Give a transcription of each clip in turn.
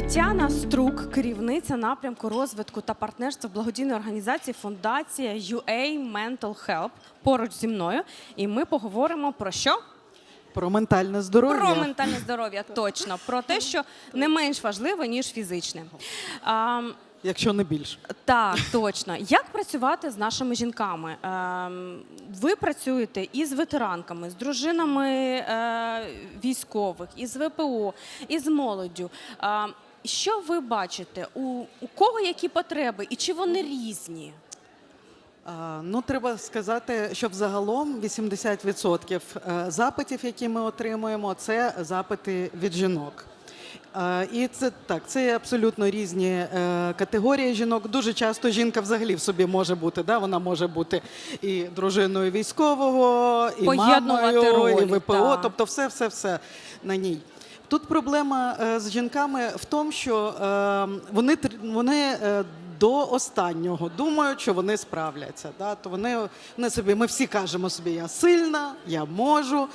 Тетяна Струк, керівниця напрямку розвитку та партнерства благодійної організації Фундація UA Mental Help поруч зі мною. І ми поговоримо про що? Про ментальне здоров'я. Про ментальне здоров'я, точно про те, що не менш важливо ніж фізичне. А, Якщо не більше. так, точно. Як працювати з нашими жінками? Ем, ви працюєте із ветеранками, з дружинами е, військових, із ВПО, із молоддю. Що ви бачите? У, у кого які потреби і чи вони різні? А, Ну, треба сказати, що взагалом 80% е, запитів, які ми отримуємо, це запити від жінок. І це так, це абсолютно різні е, категорії жінок. Дуже часто жінка взагалі в собі може бути. Да? Вона може бути і дружиною військового, і Поєднувати мамою, ролі, і ВПО, так. тобто все, все, все на ній. Тут проблема е, з жінками в тому, що е, вони, вони е, до останнього думають, що вони справляться. Да? То вони, вони собі, ми всі кажемо собі, я сильна, я можу.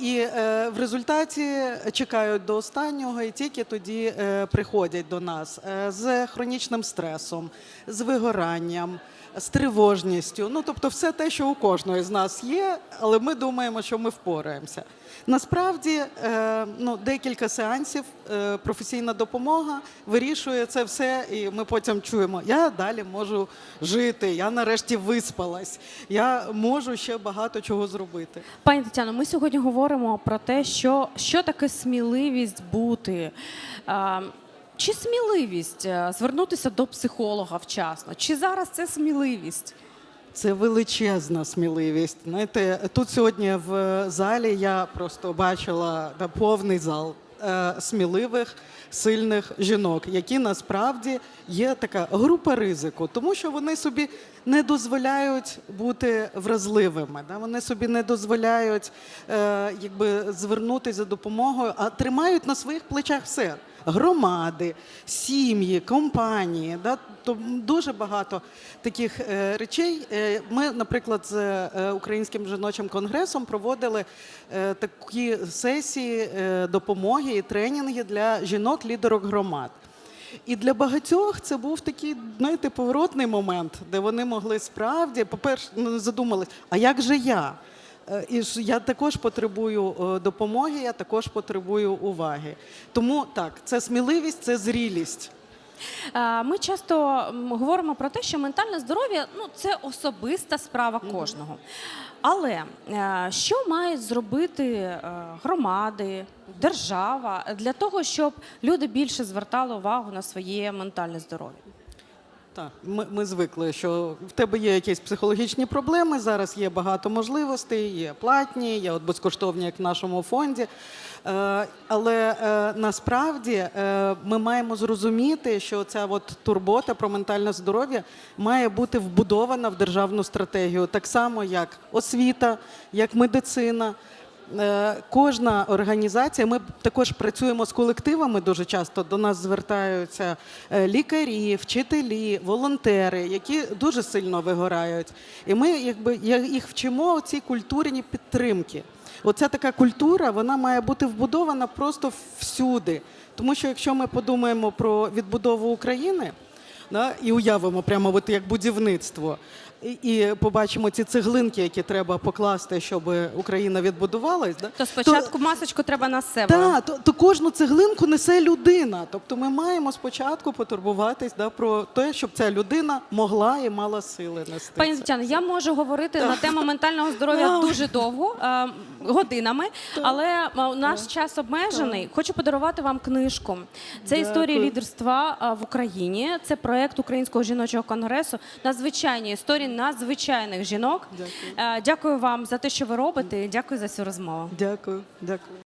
І е, в результаті чекають до останнього і тільки тоді е, приходять до нас е, з хронічним стресом, з вигоранням, з тривожністю. Ну тобто, все те, що у кожної з нас є, але ми думаємо, що ми впораємося. Насправді, е, ну, декілька сеансів, е, професійна допомога вирішує це все, і ми потім чуємо, я далі можу жити, я нарешті виспалась, я можу ще багато чого зробити. Пані Тетяно, ми сьогодні говоримо про те, що, що таке сміливість бути. Чи сміливість е, звернутися до психолога вчасно? Чи зараз це сміливість? Це величезна сміливість. Знаєте, тут сьогодні в залі я просто бачила повний зал е, сміливих, сильних жінок, які насправді є така група ризику, тому що вони собі не дозволяють бути вразливими. Да? Вони собі не дозволяють е, якби, звернутися за допомогою, а тримають на своїх плечах все. Громади, сім'ї, компанії, да? то дуже багато таких е, речей. Е, Ми, наприклад, з е, Українським жіночим конгресом проводили такі сесії допомоги і тренінги для жінок-лідерок громад. І для багатьох це був такий, знаєте, поворотний момент, де вони могли справді, по-перше, ну, задумались, а як же я? Е, І ж я також потребую е, допомоги, я також потребую уваги. Тому так, це сміливість, це зрілість. Е, Ми часто говоримо про те, що ментальне здоров'я ну, це особиста справа кожного. Але що мають зробити громади, держава для того, щоб люди більше звертали увагу на своє ментальне здоров'я? Так, ми, ми звикли, що в тебе є якісь психологічні проблеми. Зараз є багато можливостей, є платні, є от безкоштовні, як в нашому фонді. Е, але е, насправді е, ми маємо зрозуміти, що ця от турбота про ментальне здоров'я має бути вбудована в державну стратегію, так само як освіта, як медицина. Е, Кожна організація, ми також працюємо з колективами дуже часто. До нас звертаються е, лікарі, вчителі, волонтери, які дуже сильно вигорають. І ми якби їх вчимо цій культурній підтримки. Оця така культура вона має бути вбудована просто всюди. Тому що якщо ми подумаємо про відбудову України, да, і уявимо прямо от як будівництво. І, побачимо ці цеглинки, які треба покласти, щоб Україна відбудувалась. Да? То спочатку масочку треба на себе. та, то, то кожну цеглинку несе людина. Тобто ми маємо спочатку потурбуватись да, про те, щоб ця людина могла і мала сили нести. Пані це. Тетяно, я можу говорити на тему ментального здоров'я дуже довго, е, годинами, але е, наш час обмежений. Хочу подарувати вам книжку. Це історія лідерства е, в Україні. Це проект Українського жіночого конгресу. Надзвичайні історії надзвичайних жінок. Дякую. Е, Дякую вам за те, що ви робите. і Дякую за цю розмову. Дякую, дякую.